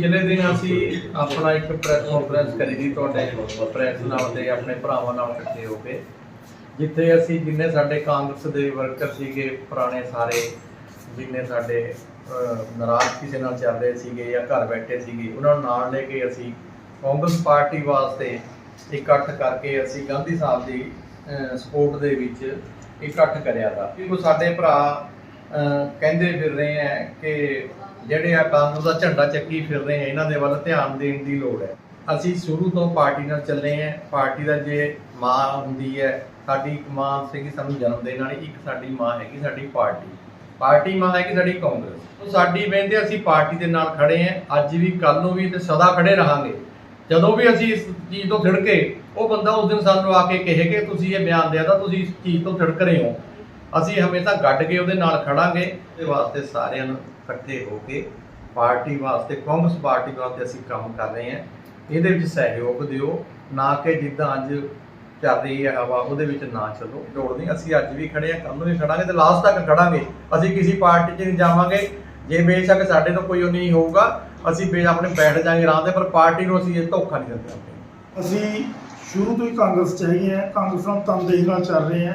ਪਿਛਲੇ ਦਿਨ ਅਸੀਂ ਆਪਣਾ ਇੱਕ ਪ੍ਰੈਸ ਕਾਨਫਰੰਸ ਕਰੀ ਸੀ ਤੁਹਾਡੇ ਪ੍ਰੈਸ ਨਾਲ ਤੇ ਆਪਣੇ ਭਰਾਵਾਂ ਨਾਲ ਇਕੱਠੇ ਹੋ ਕੇ, ਜਿੱਥੇ ਅਸੀਂ ਜਿੰਨੇ ਸਾਡੇ ਕਾਂਗਰਸ ਦੇ ਵਰਕਰ ਸੀਗੇ, ਪੁਰਾਣੇ ਸਾਰੇ ਜਿੰਨੇ ਸਾਡੇ ਨਾਰਾਜ਼ ਕਿਸੇ ਨਾਲ ਚੱਲ ਰਹੇ ਸੀਗੇ ਜਾਂ ਘਰ ਬੈਠੇ ਸੀਗੇ, ਉਹਨਾਂ ਨੂੰ ਨਾਲ ਲੈ ਕੇ ਅਸੀਂ ਕਾਂਗਰਸ ਪਾਰਟੀ ਵਾਸਤੇ ਇਕੱਠ ਕਰਕੇ ਅਸੀਂ ਗਾਂਧੀ ਸਾਹਿਬ ਦੀ ਸਪੋਰਟ ਦੇ ਵਿੱਚ ਇਕੱਠ ਕਰਿਆ ਤਾ। ਕਿਉਂਕਿ ਸਾਡੇ ਭਰਾ ਕਹਿੰਦੇ ਫਿਰ ਰਹੇ ਆ ਕਿ ਜਿਹੜੇ ਆ ਕਾਂਗਰਸ ਦਾ ਝੰਡਾ ਚੱਕੀ ਫਿਰ ਰਹੇ ਆ, ਇਹਨਾਂ ਦੇ ਵੱਲ ਧਿਆਨ ਦੇਣ ਦੀ ਲੋੜ ਹੈ। ਅਸੀਂ ਸ਼ੁਰੂ ਤੋਂ ਪਾਰਟੀ ਨਾਲ ਚੱਲੇ ਆ। ਪਾਰਟੀ ਦਾ ਜੇ ਮਾਂ ਹੁੰਦੀ ਹੈ, ਸਾਡੀ ਇੱਕ ਮਾਂ ਸੀਗੀ, ਸਾਨੂੰ ਜਨਮ ਦੇਣ ਵਾਲੀ, ਇੱਕ ਸਾਡੀ ਮਾਂ ਹੈਗੀ, ਸਾਡੀ ਪਾਰਟੀ। ਪਾਰਟੀ ਮਾਂ ਹੈਗੀ ਸਾਡੀ ਕਾਂਗਰਸ। ਉਹ ਸਾਡੀ ਬੇਨਤੀ ਅਸੀਂ ਪਾਰਟੀ ਦੇ ਨਾਲ ਖੜੇ ਆ। ਅੱਜ ਵੀ ਕੱਲ ਨੂੰ ਵੀ ਤੇ ਸਦਾ ਖੜੇ ਰਹਾਂਗੇ। ਜਦੋਂ ਵੀ ਅਸੀਂ ਇਸ ਚੀਜ਼ ਤੋਂ ਥਿੜਕੇ, ਉਹ ਬੰਦਾ ਉਸ ਦਿਨ ਸਾਨੂੰ ਆ ਕੇ ਕਹੇ ਕਿ ਤੁਸੀਂ ਇਹ ਬਿਆਨ ਦਿਆ ਤਾਂ ਤੁਸੀਂ ਇਸ ਚੀਜ਼ ਤੋਂ ਥਿੜਕ ਰਹੇ ਹੋ। ਅਸੀਂ ਹਮੇਸ਼ਾ ਗੱਡ ਕੇ ਉਹਦੇ ਨਾਲ ਖੜਾਂਗੇ ਤੇ ਵਾਸਤੇ ਸਾਰਿਆਂ ਨੂੰ ਇਕੱਠੇ ਹੋ ਕੇ ਪਾਰਟੀ ਵਾਸਤੇ, ਕਾਂਗਰਸ ਪਾਰਟੀ ਵਾਸਤੇ ਅਸੀਂ ਕੰਮ ਕਰ ਰਹੇ ਹਾਂ। ਇਹਦੇ ਵਿੱਚ ਸਹਿਯੋਗ ਦਿਓ, ਨਾ ਕਿ ਜਿੱਦਾਂ ਅੱਜ ਚੱਲ ਰਹੀ ਹੈ ਹਵਾ, ਉਹਦੇ ਵਿੱਚ ਨਾ ਚੱਲੋ। ਲੋੜ ਨਹੀਂ, ਅਸੀਂ ਅੱਜ ਵੀ ਖੜੇ ਆ ਕੱਲ ਨੂੰ ਵੀ ਖੜਾਂਗੇ ਤੇ ਲਾਸਟ ਤੱਕ ਖੜਾਂਗੇ। ਅਸੀਂ ਕਿਸੇ ਪਾਰਟੀ 'ਚ ਨਹੀਂ ਜਾਵਾਂਗੇ। ਜੇ ਬੇਸ਼ੱਕ ਸਾਡੇ ਤੋਂ ਕੋਈ ਉਹ ਨਹੀਂ ਹੋਊਗਾ, ਅਸੀਂ ਬੇ ਆਪਣੇ ਬੈਠ ਜਾਾਂਗੇ ਆਰਾਮ ਤੇ, ਪਰ ਪਾਰਟੀ ਨੂੰ ਅਸੀਂ ਇਹ ਧੋਖਾ ਨਹੀਂ ਦਿੰਦੇ। ਅਸੀਂ ਸ਼ੁਰੂ ਤੋਂ ਹੀ ਕਾਂਗਰਸ ਚ ਹੈਗੇ ਹਾਂ, ਕਾਂਗਰਸ ਨਾਲ ਤਨਦੇਹੀ ਨਾਲ ਚੱਲ ਰਹੇ ਹਾਂ।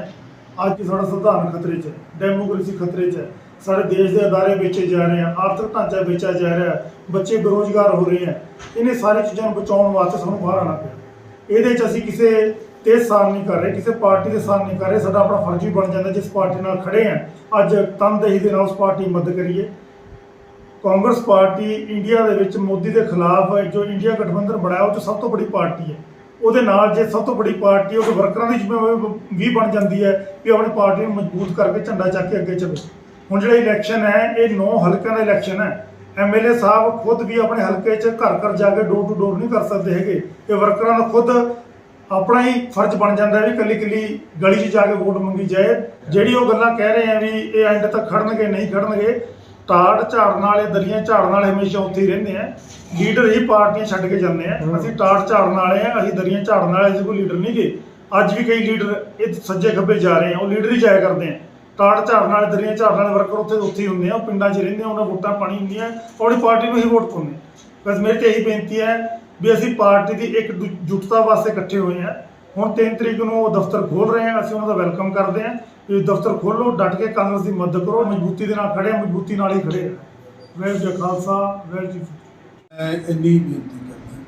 ਅੱਜ ਸਾਡਾ ਸੰਵਿਧਾਨ ਖਤਰੇ 'ਚ ਹੈ ਡੈਮੋਕ੍ਰੇਸੀ ਖਤਰੇ 'ਚ ਹੈ। ਸਾਡੇ ਦੇਸ਼ ਦੇ ਅਦਾਰੇ ਵੇਚੇ ਜਾ ਰਹੇ ਹਨ ਆਰਥਿਕ ਢਾਂਚਾ ਵੇਚਿਆ ਜਾ ਰਿਹਾ ਬੱਚੇ ਬੇਰੋਜ਼ਗਾਰ ਹੋ ਰਹੇ ਹਨ ਇਹਨੇ ਸਾਰੀ ਚੀਜ਼ਾਂ ਨੂੰ ਬਚਾਉਣ ਵਾਸਤੇ ਸਾਨੂੰ ਬਾਹਰ ਆਉਣਾ ਪਿਆ। ਇਹਦੇ 'ਚ ਅਸੀਂ ਕਿਸੇ ਤੇ ਸਾਨ ਨਹੀਂ ਕਰ ਰਹੇ, ਕਿਸੇ ਪਾਰਟੀ ਦੇ ਸਾਨ ਨਹੀਂ ਕਰ ਰਹੇ। ਸਾਡਾ ਆਪਣਾ ਫਰਜ਼ ਵੀ ਬਣ ਜਾਂਦਾ ਜਿਸ ਪਾਰਟੀ ਨਾਲ ਖੜੇ ਹਾਂ ਅੱਜ ਤਨਦੇਹੀ ਦੇ ਨਾਲ ਉਸ ਪਾਰਟੀ ਮਦਦ ਕਰੀਏ। ਕਾਂਗਰਸ ਪਾਰਟੀ ਇੰਡੀਆ ਦੇ ਵਿੱਚ ਮੋਦੀ ਦੇ ਖਿਲਾਫ ਜੋ ਇੰਡੀਆ ਗਠਬੰਧਨ ਬਣਾਇਆ, ਉਹ 'ਚ ਸਭ ਤੋਂ ਵੱਡੀ ਪਾਰਟੀ ਹੈ। ਉਹਦੇ ਨਾਲ ਜੇ ਸਭ ਤੋਂ ਵੱਡੀ ਪਾਰਟੀ ਉਹਦੇ ਵਰਕਰਾਂ ਦੀ ਜ਼ਿੰਮੇਵਾਰੀ ਵੀ ਬਣ ਜਾਂਦੀ ਹੈ ਕਿ ਆਪਣੀ ਪਾਰਟੀ ਨੂੰ ਮਜ਼ਬੂਤ ਕਰਕੇ ਝੰਡਾ ਚੱਕ ਕੇ ਅੱਗੇ ਚੱਲੇ। ਹੁਣ ਜਿਹੜਾ ਇਲੈਕਸ਼ਨ ਹੈ, ਇਹ 9 ਹਲਕਿਆਂ ਦਾ ਇਲੈਕਸ਼ਨ ਹੈ। ਐਮਐਲਏ ਸਾਹਿਬ ਖੁਦ ਵੀ ਆਪਣੇ ਹਲਕੇ 'ਚ ਘਰ ਘਰ ਜਾ ਕੇ ਡੋਰ ਟੂ ਡੋਰ ਨਹੀਂ ਕਰ ਸਕਦੇ ਹੈਗੇ। ਇਹ ਵਰਕਰਾਂ ਦਾ ਖੁਦ ਆਪਣਾ ਹੀ ਫਰਜ਼ ਬਣ ਜਾਂਦਾ ਵੀ ਕੱਲੀ ਕੱਲੀ ਗਲੀ 'ਚ ਜਾ ਕੇ ਵੋਟ ਮੰਗੀ ਜਾਏ। ਜਿਹੜੀ ਉਹ ਗੱਲਾਂ ਕਹਿ ਰਹੇ ਆ ਵੀ ਇਹ ਐਂਡ ਤੱਕ ਖੜਨਗੇ, ਨਹੀਂ ਖੜਨਗੇ ਟਾੜ ਝਾੜਨ ਵਾਲੇ ਦਰੀਆਂ ਝਾੜਨ ਵਾਲੇ ਹਮੇਸ਼ਾ ਉੱਥੇ ਹੀ ਰਹਿੰਦੇ ਆ। ਲੀਡਰ ਹੀ ਪਾਰਟੀਆਂ ਛੱਡ ਕੇ ਜਾਂਦੇ ਆ। ਅਸੀਂ ਟਾੜ ਝਾੜਨ ਵਾਲੇ ਆ ਅਸੀਂ ਦਰੀਆਂ ਝਾੜਨ ਵਾਲੇ ਅਸੀਂ ਕੋਈ ਲੀਡਰ ਨਹੀਂ ਗਏ ਅੱਜ ਵੀ ਕਈ ਲੀਡਰ ਇਹ ਸੱਜੇ ਖੱਬੇ ਜਾ ਰਹੇ ਆ ਉਹ ਲੀਡਰ ਹੀ ਜਾਇਆ ਕਰਦੇ ਆ। ਟਾੜ ਝਾੜਨ ਵਾਲੇ ਦਰੀਆਂ ਝਾੜਨ ਵਾਲੇ ਵਰਕਰ ਉੱਥੇ ਉੱਥੇ ਹੀ ਹੁੰਦੇ ਆ ਉਹ ਪਿੰਡਾਂ 'ਚ ਰਹਿੰਦੇ ਆ ਉਹਨਾਂ ਵੋਟਾਂ ਪਾਣੀ ਹੁੰਦੀਆਂ ਆਪਣੀ ਪਾਰਟੀ ਨੂੰ ਹੀ ਵੋਟ ਪਾਉਂਦੇ ਬਸ ਮੇਰੀ ਤੇ ਇਹੀ ਬੇਨਤੀ ਹੈ ਵੀ ਅਸੀਂ ਪਾਰਟੀ ਦੀ ਇੱਕ ਜੁਟਤਾ ਵਾਸਤੇ ਇਕੱਠੇ ਹੋਏ ਆ। ਹੁਣ 3 ਤਰੀਕ ਨੂੰ ਉਹ ਦਫ਼ਤਰ ਖੋਲ ਰਹੇ ਆ ਅਸੀਂ ਉਹਨਾਂ ਦਾ ਵੈਲਕਮ ਕਰਦੇ ਆ। ਵੀ ਦਫ਼ਤਰ ਖੋਲੋ ਡਟ ਕੇ ਕਾਂਗਰਸ ਦੀ ਮਦਦ ਕਰੋ, ਮਜ਼ਬੂਤੀ ਦੇ ਨਾਲ ਖੜੇ ਮਜ਼ਬੂਤੀ ਨਾਲ ਹੀ ਖੜੇ ਆ। ਜੀ ਖਾਲਸਾ, ਵਾਹਿਗੁਰੂ ਜੀ ਮੈਂ ਇੰਨੀ ਬੇਨਤੀ ਕਰਦਾ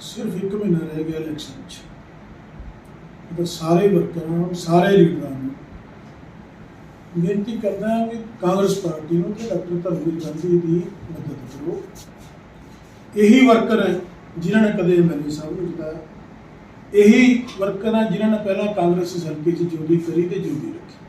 ਸਿਰਫ ਇੱਕ ਮਹੀਨਾ ਰਹਿ ਗਿਆ ਇਲੈਕਸ਼ਨ 'ਚ। ਤਾਂ ਸਾਰੇ ਵਰਕਰਾਂ ਨੂੰ, ਸਾਰੇ ਲੀਡਰਾਂ ਨੂੰ ਬੇਨਤੀ ਕਰਦਾ ਹਾਂ ਕਿ ਕਾਂਗਰਸ ਪਾਰਟੀ ਨੂੰ ਤੇ ਡਾਕਟਰ ਧਰਮਵੀਰ ਗਾਂਧੀ ਦੀ ਮਦਦ ਕਰੋ। ਇਹੀ ਵਰਕਰ ਹੈ ਜਿਨ੍ਹਾਂ ਨੇ ਕਦੇ ਐਮਐਲਏ ਸਾਹਿਬ ਨੂੰ ਜਿਤਾਇਆ। ਇਹੀ ਵਰਕਰ ਆ ਜਿਨ੍ਹਾਂ ਨੇ ਪਹਿਲਾਂ ਕਾਂਗਰਸ ਹਲਕੇ 'ਚ ਜੋੜੀ ਕਰੀ ਤੇ ਜੋੜੀ ਰੱਖੀ।